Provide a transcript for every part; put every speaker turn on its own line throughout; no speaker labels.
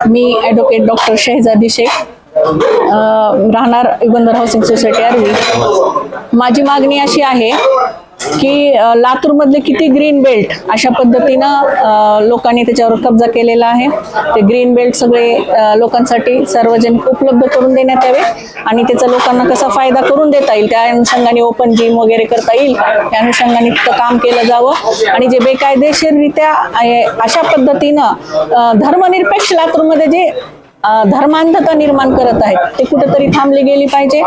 मी advocate doctor शहजादी शेख राहणार Yugandhar housing society RV. माझी मागणी अशी आहे की लातूरमधले किती ग्रीन बेल्ट अशा पद्धतीनं लोकांनी त्याच्यावर कब्जा केलेला आहे. ते ग्रीन बेल्ट सगळे लोकांसाठी सार्वजनिक उपलब्ध करून देण्यात यावे आणि त्याचा लोकांना कसा फायदा करून देता येईल त्या अनुषंगाने ओपन जिम वगैरे करता येईल त्या अनुषंगाने तिथं काम केलं जावं. आणि जे बेकायदेशीररित्या अशा पद्धतीनं धर्मनिरपेक्ष लातूरमध्ये जे धर्मांधता निर्माण करत आहेत. ते कुठेतरी थांबली गेली पाहिजे.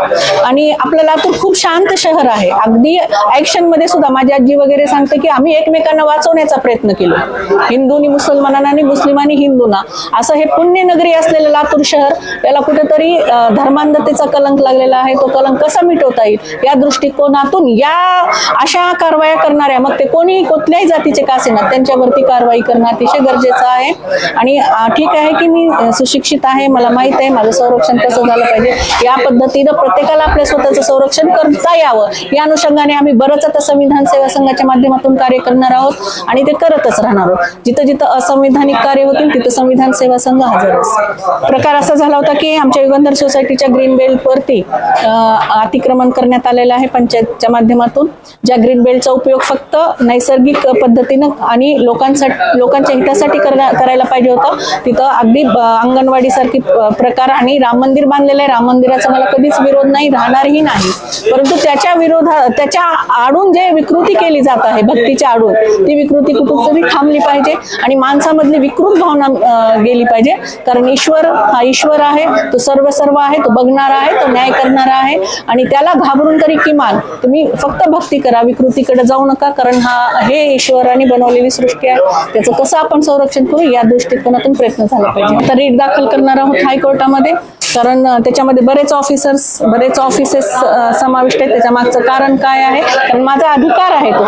आणि आपलं लातूर खूप शांत शहर आहे. अगदी ऍक्शनमध्ये सुद्धा माझी आजी वगैरे सांगते की आम्ही एकमेकांना वाचवण्याचा प्रयत्न केलो. हिंदूनी मुसलमानांना आणि मुस्लिमांनी हिंदूंना. असं हे पुण्यनगरी असलेलं लातूर शहर याला कुठेतरी धर्मांधतेचा कलंक लागलेला आहे. तो कलंक कसा मिटवता येईल? या दृष्टिकोनातून या अशा कारवाया करणाऱ्या मग ते कोणी कुठल्याही जातीचे का असेना त्यांच्यावरती कारवाई करणं अतिशय गरजेचं आहे. आणि ठीक आहे की मी सुशिक्षित आहे मला माहीत आहे माझं संरक्षण कसं झालं पाहिजे. या पद्धतीनं प्रत्येकाला आपल्या स्वतःचं संरक्षण करता यावं. या अनुषंगाने आम्ही बरंच आता संविधान सेवा संघाच्या माध्यमातून कार्य करणार आहोत आणि ते करतच राहणार आहोत. जिथं जिथं असंविधानिक कार्य होतील तिथं संविधान सेवा संघ हजर प्रकार असा झाला होता की आमच्या युगंधर सोसायटीच्या ग्रीन बेल्ट वरती अतिक्रमण करण्यात आलेलं आहे पंचायतच्या माध्यमातून. ज्या ग्रीन बेल्टचा उपयोग फक्त नैसर्गिक पद्धतीनं आणि लोकांसाठी लोकांच्या हितासाठी करायला पाहिजे होता तिथं अगदी अंगणवाडी सारखी प्रकार आणि राम मंदिर बांधलेलं आहे. राम मंदिराचा मला कधीच विरोध नाही राहणारही नाही. परंतु त्याच्या विरोधा त्याच्या आडून जे विकृती केली जात आहे भक्तीच्या आडून ती विकृती कुठेतरी थांबली पाहिजे आणि माणसामधली विकृत भावना गेली पाहिजे. कारण ईश्वर हा ईश्वर आहे तो सर्व सर्व आहे तो बघणारा आहे तो न्याय करणारा आहे आणि त्याला घाबरून तरी किमान तुम्ही फक्त भक्ती करा विकृतीकडे जाऊ नका. कारण हा हे ईश्वराने बनवलेली सृष्टी आहे. त्याचं कसं आपण संरक्षण करू या दृष्टिकोनातून प्रयत्न झाला पाहिजे. आता रीट दाखल करणार आहोत हायकोर्टामध्ये. कारण त्याच्यामध्ये बरेच ऑफिसर्स बरेच ऑफिसेस समाविष्ट आहेत. त्याच्या मागचं कारण काय आहे? कारण माझा अधिकार आहे तो.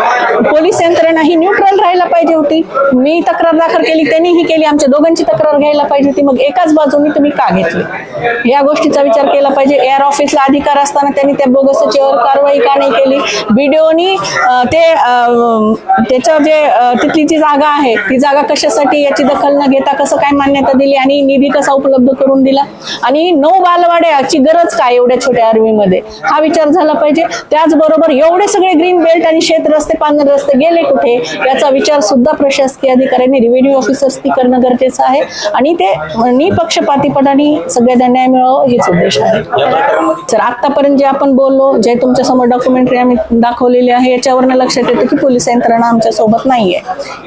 पोलीस यंत्रणा ही न्यूट्रल राहायला पाहिजे होती. मी तक्रार दाखल केली त्यांनीही केली. आमच्या दोघांची तक्रार घ्यायला पाहिजे होती. मग एकाच बाजूनी तुम्ही का घेतली? या गोष्टीचा विचार केला पाहिजे. एअर ऑफिसला अधिकार असताना त्यांनी त्या बोगसचीवर कारवाई का नाही केली? बीडीओनी ते अं, त्याचं जे तिथली जी जागा आहे ती जागा कशासाठी याची दखल न घेता कसं काय मान्यता दिली? आणि निधी कसा उपलब्ध करून दिला. आणि नऊ बालवाड्याची गरज काय एवढ्या छोट्या आर्मीमध्ये? हा विचार झाला पाहिजे. त्याचबरोबर एवढे सगळे ग्रीन बेल्ट आणि शेत रस्ते पांढरे रस्ते गेले कुठे? याचा विचार सुद्धा प्रशासकीय अधिकाऱ्यांनी रेव्हेन्यू ऑफिसर्स ती करणं गरजेचं आहे. आणि ते निपक्षपातीपणाने सगळ्यांना न्याय मिळावं हेच उद्देश आहे. सर आतापर्यंत जे आपण बोललो जे तुमच्यासमोर डॉक्युमेंटरी आम्ही दाखवलेली आहे याच्यावरनं लक्षात येतं की पोलीस यंत्रणा आमच्यासोबत नाहीये.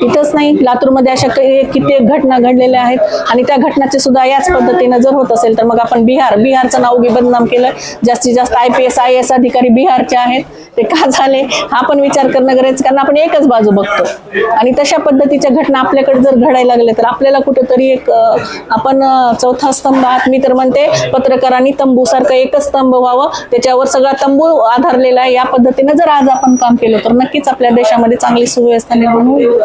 इथंच नाही. लातूरमध्ये अशा काही- कित्येक घटना घडलेल्या आहेत. आणि त्या घटनाचे सुद्धा याच पद्धतीनं जर होत असेल तर मग आपण बिहार बिहारचं नाव बी बदनाम केलं. जास्तीत जास्त I P S I S अधिकारी बिहारचे आहेत. ते का झाले? हा पण विचार करणं गरजेचं कारण आपण एकच बाजू बघतो. आणि तशा पद्धतीच्या घटना आपल्याकडे जर घडायला लागल्या तर आपल्याला कुठेतरी एक आपण चौथा स्तंभ आहात मी तर म्हणते पत्रकारांनी तंबूसारखं एकच स्तंभ व्हावं. त्याच्यावर सगळा तंबू आधारलेला आहे. या पद्धतीने जर आज आपण काम केलं तर नक्कीच आपल्या देशामध्ये चांगली सुव्यवस्था निर्माण होईल.